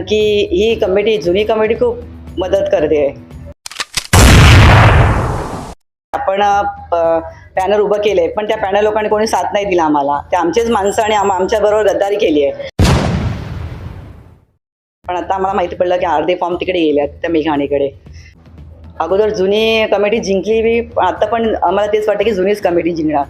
की ही कमिटी जुनी कमिटी खूप मदत करते. आपण पॅनल उभं केलंय पण त्या पॅनल लोकांनी कोणी साथ नाही दिला आम्हाला. ते आमचेच माणसं आणि आमच्या बरोबर गद्दारी केली आहे. पण आता आम्हाला माहिती पडलं की अर्धे फॉर्म तिकडे गेले आहेत त्या मेघाणीकडे. अगोदर जुनी कमिटी जिंकली बी आता पण आम्हाला तेच वाटतं की जुनीच कमिटी जिंकणार.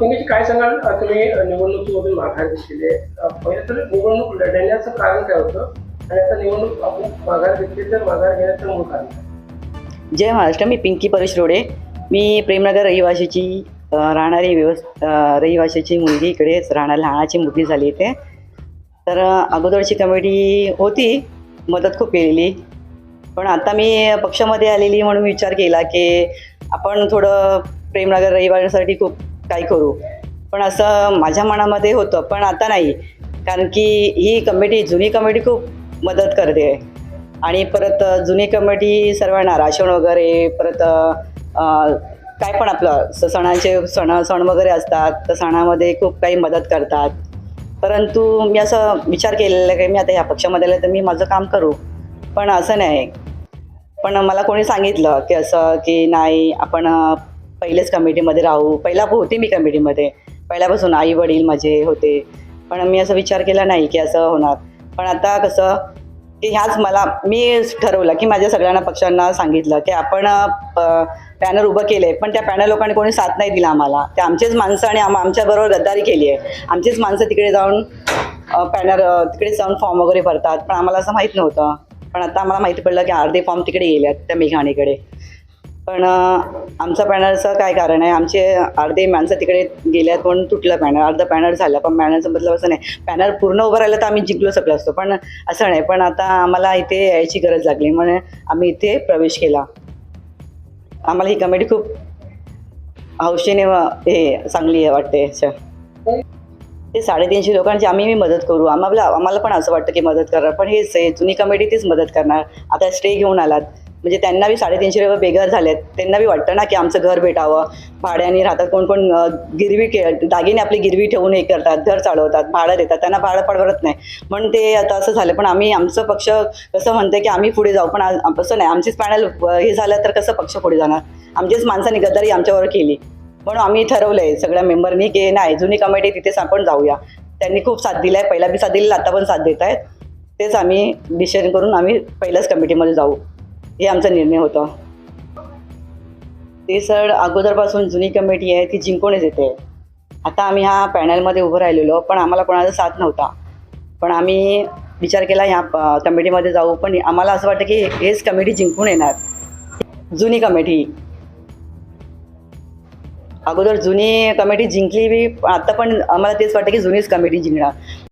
तुम्ही काय सांगाल तुम्ही निवडणुकीमधून माघार घेतलेली आहे. अ, पहिले तर निवडणूक लढण्याचं कारण काय होतं? आणि आता निवडणूक आपण माघार घेतली तर माघार घेण्याचं मूळ कारण जय महाराष्ट्र मी पिंकी परेश रोडे. मी प्रेमनगर रहिवाशीची राहणारी व्यवस् अ, रहिवाशीची मुलगी इकडेच राहणार लहानाची मुलगी झाली इथे. तर अगोदरची कमिटी होती मदत खूप केलेली. पण आता मी पक्षामध्ये आलेली म्हणून विचार केला की आपण थोडं प्रेमनगर रहिवाशासाठी खूप काही करू? पण असं माझ्या मनामध्ये होतं पण आता नाही. कारण की ही कमिटी जुनी कमिटी खूप मदत करते. आणि परत जुनी कमिटी सर्वांना राशन वगैरे परत काय पण आपलं स- सणांचे सण सण वगैरे असतात तर सणामध्ये खूप काही मदत करतात. परंतु मी असं विचार केलेला आहे की मी आता या पक्षामध्ये आले तर मी माझं काम करू. पण असं नाही. पण मला कोणी सांगितलं की असं की नाही आपण पहिलेच कमिटीमध्ये राहू पहिला होती मी कमिटीमध्ये पहिल्यापासून आई वडील माझे होते. पण मी असं विचार केला नाही की असं होणार. पण आता कसं की ह्याच मला मी ठरवलं की माझ्या सगळ्यांना पक्षांना सांगितलं की आपण पॅनल उभं केलंय पण त्या पॅनल लोकांनी कोणी साथ नाही दिला आम्हाला. ते आमचेच माणसं आणि आम आमच्याबरोबर गद्दारी केली आहे. आमचीच माणसं तिकडे जाऊन पॅनल तिकडे जाऊन फॉर्म वगैरे भरतात. पण आम्हाला असं माहीत नव्हतं. पण आता आम्हाला माहिती पडलं की अर्धे फॉर्म तिकडे गेले आहेत त्या मेघाणीकडे. पण आमचा आमचं काय कारण आहे आमचे अर्धे माणसं तिकडे गेल्यात म्हणून तुटलं पॅनर अर्धा पॅनर झालं पण पॅनलचं मतलब असं नाही. पॅनर पूर्ण उभं राहिलं तर आम्ही जिंकलो सगळं असतो पण असं नाही. पण आता आम्हाला इथे यायची गरज लागली म्हणून आम्ही इथे प्रवेश केला. आम्हाला ही कमेडी खूप हौशेने हे चांगली आहे वाटते असं. ते साडेतीनशे लोकांची आम्ही मदत करू. आम्हाला आम्हाला पण असं वाटतं की मदत करणार पण हेच आहे जुनी कमेडी तीच मदत करणार. आता स्टे घेऊन आलात. म्हणजे त्यांना बी साडेतीनशे रुपये बेघर झालेत. त्यांना बी वाटतं ना की आमचं घर भेटावं. भाड्याने राहतात कोण कोण गिरवी के दागिने आपली गिरवी ठेवून हे करतात घर चालवतात भाडं देतात. त्यांना भाडं पडवत नाही. म्हणून ते आता असं झालं पण आम्ही आमचं पक्ष कसं म्हणते की आम्ही पुढे जाऊ पण असं नाही. आमचीच पॅनल हे झालं तर कसं पक्ष पुढे जाणार? आमचीच माणसांनी गद्दारी आमच्यावर केली. म्हणून आम्ही ठरवलंय सगळ्या मेंबरनी की नाही जुनी कमिटी तिथेच आपण जाऊया. त्यांनी खूप साथ दिलाय. पहिला बी साथ दिलेला आता पण साथ देत आहेत तेच आम्ही डिसिजन करून आम्ही पहिल्याच कमिटीमध्ये जाऊ. हे आमचा निर्णय होता. ते सर अगोदरपासून जुनी कमिटी आहे ती जिंकूनच येते. आता आम्ही ह्या पॅनलमध्ये उभं राहिलेलो पण आम्हाला कोणाचा साथ नव्हता. पण आम्ही विचार केला ह्या कमिटीमध्ये जाऊ. पण आम्हाला असं वाटतं की हेच कमिटी जिंकून येणार. जुनी कमिटी. अगोदर जुनी कमिटी जिंकली बी पण आता पण आम्हाला तेच वाटतं की जुनीच कमिटी जिंकणार.